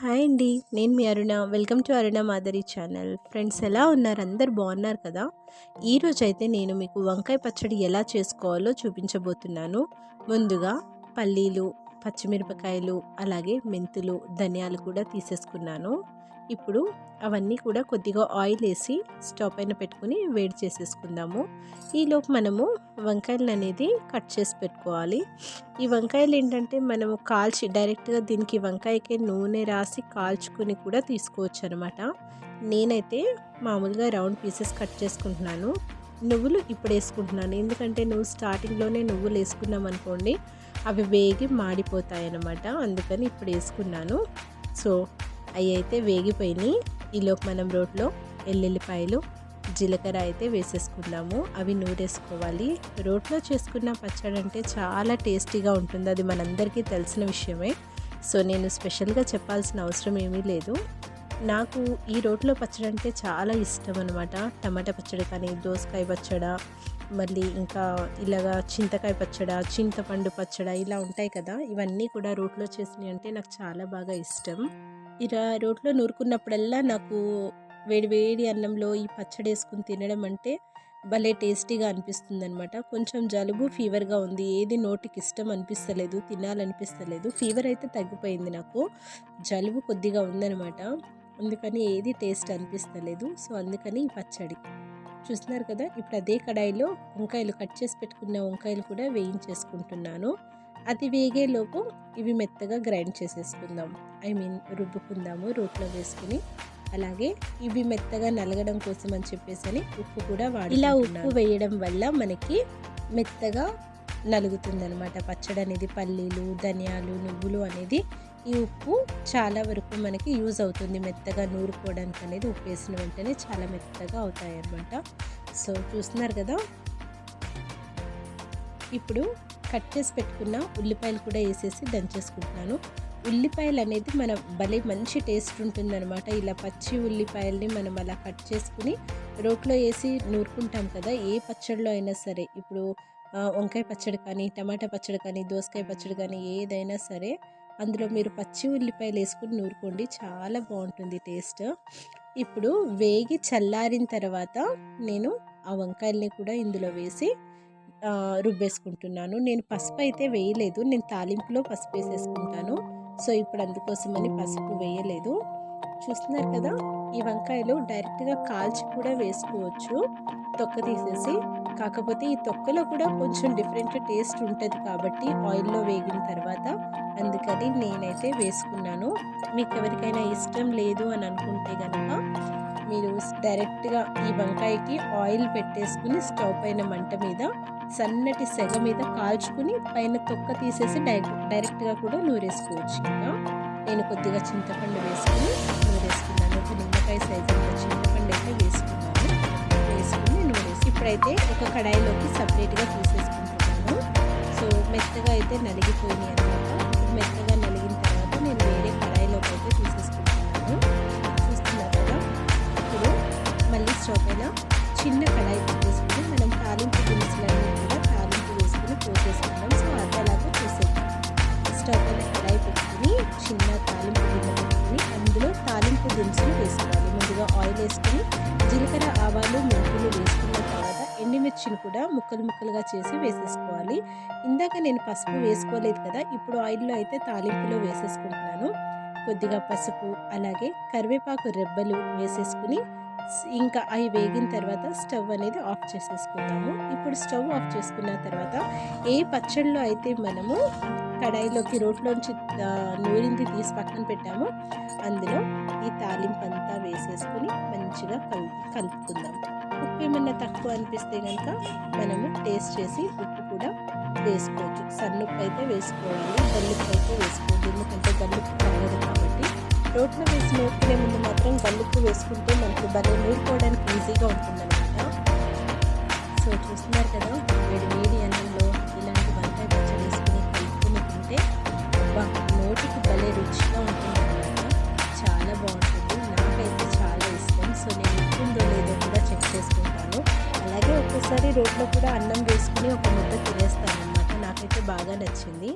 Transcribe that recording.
Hi అండి. నేను మీ Aruna. Welcome to Aruna Madhari channel. Friends ఎలా ఉన్నారు? అందరు బాగున్నారు కదా? ఈరోజు అయితే నేను మీకు వంకాయ పచ్చడి ఎలా చేసుకోవాలో చూపించబోతున్నాను. ముందుగా పల్లీలు పచ్చిమిరపకాయలు అలాగే మెంతులు ధనియాలు కూడా తీసేసుకున్నాను. ఇప్పుడు అవన్నీ కూడా కొద్దిగా ఆయిల్ వేసి స్టవ్ పైన పెట్టుకుని వేడి చేసేసుకుందాము. ఈలోపు మనము వంకాయలు అనేది కట్ చేసి పెట్టుకోవాలి. ఈ వంకాయలు ఏంటంటే మనము కాల్చి డైరెక్ట్గా దీనికి వంకాయకి నూనె రాసి కాల్చుకుని కూడా తీసుకోవచ్చు అనమాట నేనైతే మామూలుగా రౌండ్ పీసెస్ కట్ చేసుకుంటున్నాను. నువ్వులు ఇప్పుడు వేసుకుంటున్నాను. ఎందుకంటే నువ్వు స్టార్టింగ్లోనే నువ్వులు వేసుకున్నాం అనుకోండి అవి వేగి మాడిపోతాయి అన్నమాట. అందుకని ఇప్పుడు వేసుకున్నాను. సో అవి అయితే వేగిపోయినాయి. ఈలోపు మనం రోట్లో ఎల్లుల్లిపాయలు జీలకర్ర అయితే వేసేసుకున్నాము. అవి నూరేసుకోవాలి. రోట్లో చేసుకున్న పచ్చడి అంటే చాలా టేస్టీగా ఉంటుంది. అది మనందరికీ తెలిసిన విషయమే. సో నేను స్పెషల్గా చెప్పాల్సిన అవసరం ఏమీ లేదు. నాకు ఈ రోట్లో పచ్చడి అంటే చాలా ఇష్టం అనమాట టమాటా పచ్చడి కానీ దోసకాయ పచ్చడ మళ్ళీ ఇంకా ఇలాగా చింతకాయ పచ్చడ చింతపండు పచ్చడ ఇలా ఉంటాయి కదా. ఇవన్నీ కూడా రోట్లో చేసినవి అంటే నాకు చాలా బాగా ఇష్టం. ఇలా రోట్లో నూరుకున్నప్పుడల్లా నాకు వేడి వేడి అన్నంలో ఈ పచ్చడి వేసుకుని తినడం అంటే భలే టేస్టీగా అనిపిస్తుంది అనమాట కొంచెం జలుబు ఫీవర్గా ఉంది. ఏది నోటికి ఇష్టం అనిపిస్తలేదు తినాలనిపిస్తలేదు. ఫీవర్ అయితే తగ్గిపోయింది నాకు. జలుబు కొద్దిగా ఉందనమాట అందుకని ఏది టేస్ట్ అనిపిస్తలేదు. సో అందుకని ఈ పచ్చడి. చూస్తున్నారు కదా ఇప్పుడు అదే కడాయిలో వంకాయలు కట్ చేసి పెట్టుకున్న వంకాయలు కూడా వేయించేసుకుంటున్నాను. అది వేగేలోపు ఇవి మెత్తగా గ్రైండ్ చేసేసుకుందాం. ఐ మీన్ రుబ్బుకుందాము రోట్లో వేసుకుని. అలాగే ఇవి మెత్తగా నలగడం కోసం అని చెప్పేసి ఉప్పు కూడా వాడి ఇలా ఉప్పు వేయడం వల్ల మనకి మెత్తగా నలుగుతుందనమాట పచ్చడి అనేది పల్లీలు ధనియాలు నువ్వులు అనేది ఈ ఉప్పు చాలా వరకు మనకి యూజ్ అవుతుంది. మెత్తగా నూరుకోవడానికి అనేది ఉప్పు వేసిన వెంటనే చాలా మెత్తగా అవుతాయి అన్నమాట సో చూస్తున్నారు కదా? ఇప్పుడు కట్ చేసి పెట్టుకున్న ఉల్లిపాయలు కూడా వేసేసి దంచేసుకుంటున్నాను. ఉల్లిపాయలు అనేది మన భలే మంచి టేస్ట్ ఉంటుందన్నమాట. ఇలా పచ్చి ఉల్లిపాయల్ని మనం అలా కట్ చేసుకుని రోట్లో వేసి నూరుకుంటాం కదా ఏ పచ్చడిలో అయినా సరే. ఇప్పుడు వంకాయ పచ్చడి కానీ టమాటా పచ్చడి కానీ దోసకాయ పచ్చడి కానీ ఏదైనా సరే అందులో మీరు పచ్చి ఉల్లిపాయలు వేసుకుని నూరుకోండి. చాలా బాగుంటుంది టేస్ట్. ఇప్పుడు వేగి చల్లారిన తర్వాత నేను ఆ వంకాయల్ని కూడా ఇందులో వేసి రుబ్బేసుకుంటున్నాను. నేను పసుపు అయితే వేయలేదు. నేను తాలింపులో పసుపు వేసేసుకుంటాను. సో ఇప్పుడు అందుకోసమని పసుపు వేయలేదు. చూస్తున్నారు కదా ఈ వంకాయలు డైరెక్ట్గా కాల్చి కూడా వేసుకోవచ్చు. తొక్క తీసేసి. కాకపోతే ఈ తొక్కలో కూడా కొంచెం డిఫరెంట్ టేస్ట్ ఉంటుంది కాబట్టి ఆయిల్లో వేగిన తర్వాత అందుకని నేనైతే వేసుకున్నాను. మీకు ఎవరికైనా ఇష్టం లేదు అని అనుకుంటే కనుక మీరు డైరెక్ట్గా ఈ వంకాయకి ఆయిల్ పెట్టేసుకుని స్టవ్ పైన మంట మీద సన్నటి సెగ మీద కాల్చుకుని పైన తొక్క తీసేసి డైరెక్ట్ డైరెక్ట్గా కూడా నూరేసుకోవచ్చు ఇంకా. నేను కొద్దిగా చింతపండు వేసుకుని నూరేసుకున్నాను. ఒక నిమ్మకాయ సైజు చింతపండు అయితే వేసుకున్నాను. వేసుకుని నూరేసి ఇప్పుడైతే ఒక కడాయిలోకి సపరేట్గా తీసేసుకుంటున్నాను. సో మెత్తగా అయితే నలిగిపోయినాయి అనమాట మెత్తగా నలిగిన తర్వాత నేను వేరే కడాయిలోకి అయితే తీసేసుకుంటున్నాను. చూస్తున్నారు కదా? ఇప్పుడు మళ్ళీ స్టవ్ పైన చిన్న కడాయి పెట్టేసుకుని మనం తాలింపు తాలింపు వేసుకుని సో అదేలాగా చేసేద్దాం. స్టవ్ పైన కడాయి పెట్టుకుని చిన్న తాలింపు గిన్నె పెట్టుకుని అందులో తాలింపు దినుసులు వేసుకోవాలి. ముందుగా ఆయిల్ వేసుకుని జీలకర్ర ఆవాలు మెంతులు వేసుకున్న తర్వాత ఎండుమిర్చిని కూడా ముక్కలు ముక్కలుగా చేసి వేసేసుకోవాలి. ఇందాక నేను పసుపు వేసుకోలేదు కదా ఇప్పుడు ఆయిల్లో అయితే తాలింపులో వేసేసుకుంటున్నాను. కొద్దిగా పసుపు అలాగే కరివేపాకు రెబ్బలు వేసేసుకుని ఇంకా అవి వేగిన తర్వాత స్టవ్ అనేది ఆఫ్ చేసేసుకుందాము ఇప్పుడు స్టవ్ ఆఫ్ చేసుకున్న తర్వాత ఏ పచ్చడిలో అయితే మనము కడాయిలోకి రోట్లోంచి నూరింది తీసి పక్కన పెట్టామో అందులో ఈ తాలింపు అంతా వేసేసుకుని మంచిగా కలుపు కలుపుకుందాం. ఉప్పు ఏమన్నా తక్కువ అనిపిస్తే కనుక మనము టేస్ట్ చేసి ఉప్పు కూడా వేసుకోవచ్చు. సన్నుప్పు అయితే వేసుకోవాలి గల్లుప్పు అయితే వేసుకోవద్దు. ఎందుకంటే రోట్లో వేసి నూరుకునే ముందు మాత్రం గల్లుప్పు వేసుకుంటే మనకు భలే నూరుకోవడానికి ఈజీగా ఉంటుందన్నమాట. సో చూస్తున్నారు కదా వేడి వేడి అన్నంలో ఇలాంటి వంకాయ పచ్చడి వేసుకుని కలుపుకుని తింటే నోటికి భలే రుచిగా ఉంటుంది అనమాట చాలా బాగుంటుంది. నాకైతే చాలా ఇష్టం. సో నేను ఉంటుందో లేదో కూడా చెక్ చేసుకుంటాను. అలాగే ఒక్కసారి రోట్లో కూడా అన్నం వేసుకుని ఒక ముద్ద తినేస్తాను అనమాట నాకైతే బాగా నచ్చింది.